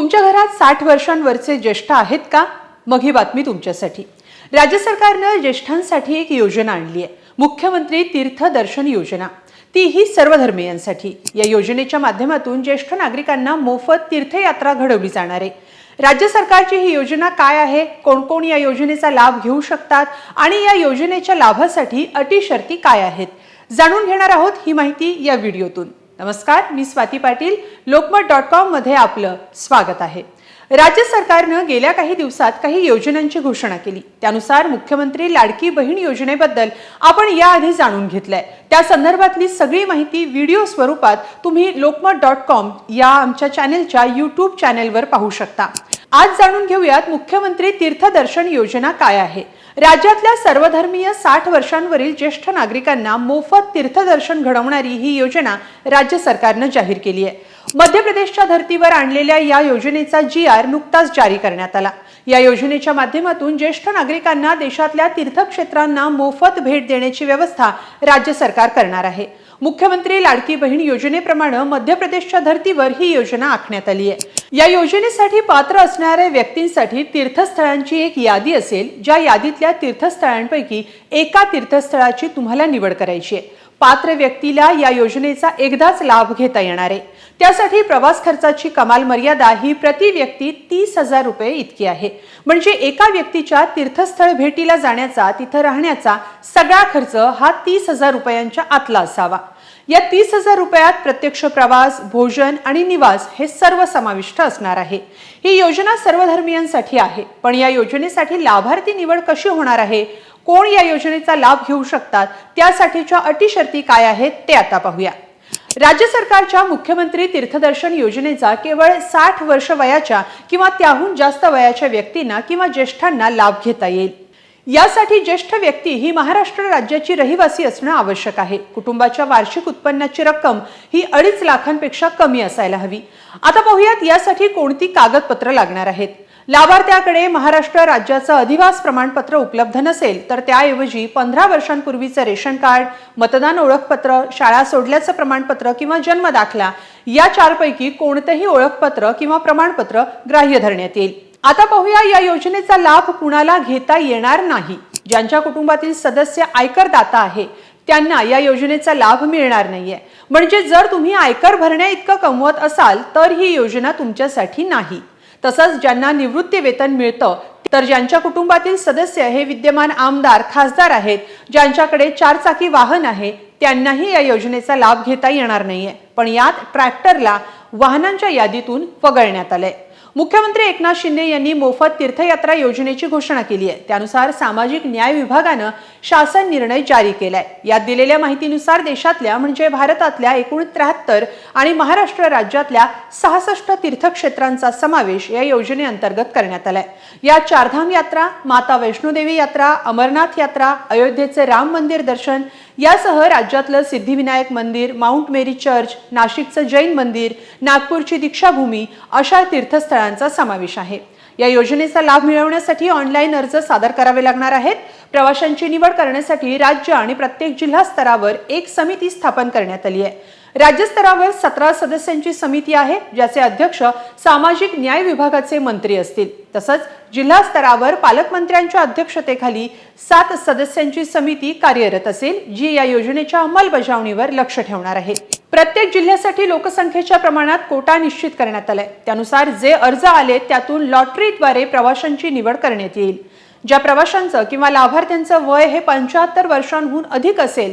तुमच्या घरात साठ वर्षांवरचे ज्येष्ठ आहेत का? मग ही बातमी तुमच्यासाठी. राज्य सरकारनं ज्येष्ठांसाठी एक योजना आणली आहे. मुख्यमंत्री तीर्थ दर्शन योजना. सर्व धर्मियांसाठी या योजनेच्या माध्यमातून ज्येष्ठ नागरिकांना मोफत तीर्थयात्रा घडवली जाणार आहे. राज्य सरकारची ही योजना काय आहे? कोण कोण या योजनेचा लाभ घेऊ शकतात? आणि या योजनेच्या लाभासाठी अटी शर्ती काय आहेत? जाणून घेणार आहोत ही माहिती या व्हिडिओतून. नमस्कार मी स्वाती पाटील. लोकमत डॉट कॉममध्ये आपलं स्वागत आहे. राज्य सरकारनं गेल्या काही दिवसात काही योजनांची घोषणा केली. त्यानुसार मुख्यमंत्री लाडकी बहीण योजनेबद्दल आपण याआधी जाणून घेतलंय. त्या संदर्भातली सगळी माहिती व्हिडिओ स्वरूपात तुम्ही लोकमत डॉट कॉम या आमच्या चॅनेलच्या युट्यूब चॅनेलवर पाहू शकता. आज जाणून घेऊयात मुख्यमंत्री तीर्थदर्शन योजना काय आहे. राज्यातल्या सर्वधर्मीय साठ वर्षांवरील ज्येष्ठ नागरिकांना मोफत तीर्थदर्शन घडवणारी ही योजना राज्य सरकारनं जाहीर केली आहे. मध्य प्रदेशच्या धर्तीवर आणलेल्या या योजनेचा जी आर नुकताच जारी करण्यात आला. या योजनेच्या माध्यमातून ज्येष्ठ नागरिकांना देशातल्या तीर्थक्षेत्रांना मोफत भेट देण्याची व्यवस्था राज्य सरकार करणार आहे. मुख्यमंत्री लाडकी बहीण योजनेप्रमाणे मध्य प्रदेशच्या धर्तीवर ही योजना आखण्यात आली आहे. या योजनेसाठी पात्र असणाऱ्या व्यक्तींसाठी तीर्थस्थळांची एक यादी असेल ज्या यादीतल्या तीर्थस्थळांपैकी एका तीर्थस्थळाची तुम्हाला निवड करायची आहे. पात्र व्यक्तीला या योजनेचा एकदाच लाभ घेता येणार आहे. त्यासाठी प्रवास खर्चाची कमाल मर्यादा ही प्रति व्यक्ती तीस हजार रुपये इतकी आहे. म्हणजे एका व्यक्तीच्या तीर्थस्थळ भेटीला जाण्याचा तिथं राहण्याचा सगळा खर्च हा तीस हजार रुपयांच्या आतला असावा. या तीस हजार रुपयात प्रत्यक्ष प्रवास भोजन आणि निवास हे सर्व समाविष्ट असणार आहे. ही योजना सर्व धर्मियांसाठी आहे. पण या योजनेसाठी लाभार्थी निवड कशी होणार आहे? कोण या योजनेचा लाभ घेऊ शकतात? त्यासाठीच्या अटी शर्ती काय आहेत ते आता पाहूया. राज्य सरकारच्या मुख्यमंत्री तीर्थदर्शन योजनेचा केवळ साठ वर्ष वयाच्या किंवा त्याहून जास्त वयाच्या व्यक्तींना किंवा ज्येष्ठांना लाभ घेता येईल. यासाठी ज्येष्ठ व्यक्ती ही महाराष्ट्र राज्याची रहिवासी असणं आवश्यक आहे. कुटुंबाच्या वार्षिक उत्पन्नाची रक्कम ही अडीच लाखांपेक्षा कमी असायला हवी. आता पाहूयात यासाठी कोणती कागदपत्र लागणार आहेत? लाभार्थ्याकडे महाराष्ट्र राज्याचं अधिवास प्रमाणपत्र उपलब्ध नसेल तर त्याऐवजी पंधरा वर्षांपूर्वीचं रेशन कार्ड मतदान ओळखपत्र शाळा सोडल्याचं प्रमाणपत्र किंवा जन्म दाखला या चारपैकी कोणतंही ओळखपत्र किंवा प्रमाणपत्र ग्राह्य धरण्यात येईल. आता पाहूया या योजनेचा लाभ कुणाला घेता येणार नाही? ज्यांच्या कुटुंबातील सदस्य आयकर दाता आहे त्यांना या योजनेचा लाभ मिळणार नाहीये. म्हणजे जर तुम्ही आयकर भरण्या इतकं कमवत असाल तर ही योजना तुमच्यासाठी नाही. तसंच ज्यांना निवृत्ती वेतन मिळतं तर ज्यांच्या कुटुंबातील सदस्य हे विद्यमान आमदार खासदार आहेत ज्यांच्याकडे चारचाकी वाहन आहे त्यांनाही या योजनेचा लाभ घेता येणार नाहीये. पण यात ट्रॅक्टरला वाहनांच्या यादीतून वगळण्यात आलंय. मुख्यमंत्री एकनाथ शिंदे यांनी मोफत तीर्थयात्रा योजनेची घोषणा केली आहे. त्यानुसार सामाजिक न्याय विभागानं शासन निर्णय जारी केलाय. यात दिलेल्या माहितीनुसार देशातल्या म्हणजे भारतातल्या एकूण त्र्याहत्तर आणि महाराष्ट्र राज्यातल्या सहासष्ट तीर्थक्षेत्रांचा समावेश या योजनेअंतर्गत करण्यात आलाय. या चारधाम यात्रा माता वैष्णोदेवी यात्रा अमरनाथ यात्रा अयोध्येचे राम मंदिर दर्शन यासह राज्यातलं सिद्धिविनायक मंदिर माउंट मेरी चर्च नाशिकचं जैन मंदिर नागपूरची दीक्षाभूमी अशा तीर्थस्थळांचा समावेश आहे. या योजनेचा लाभ मिळवण्यासाठी ऑनलाईन अर्ज सादर करावे लागणार आहेत. प्रवाशांची निवड करण्यासाठी राज्य आणि प्रत्येक जिल्हा स्तरावर एक समिती स्थापन करण्यात आली आहे. राज्यस्तरावर सतरा सदस्यांची समिती आहे ज्याचे अध्यक्ष सामाजिक न्याय विभागाचे मंत्री असतील. तसंच जिल्हा स्तरावर पालकमंत्र्यांच्या अध्यक्षतेखाली सात सदस्यांची समिती कार्यरत असेल जी या योजनेच्या अंमलबजावणीवर लक्ष ठेवणार आहे. प्रत्येक जिल्ह्यासाठी लोकसंख्येच्या प्रमाणात कोटा निश्चित करण्यात आलाय. त्यानुसार जे अर्ज आले त्यातून लॉटरीद्वारे प्रवाशांची निवड करण्यात येईल. ज्या प्रवाशांचं किंवा लाभार्थ्यांचं वय हे पंच्याहत्तर वर्षांहून अधिक असेल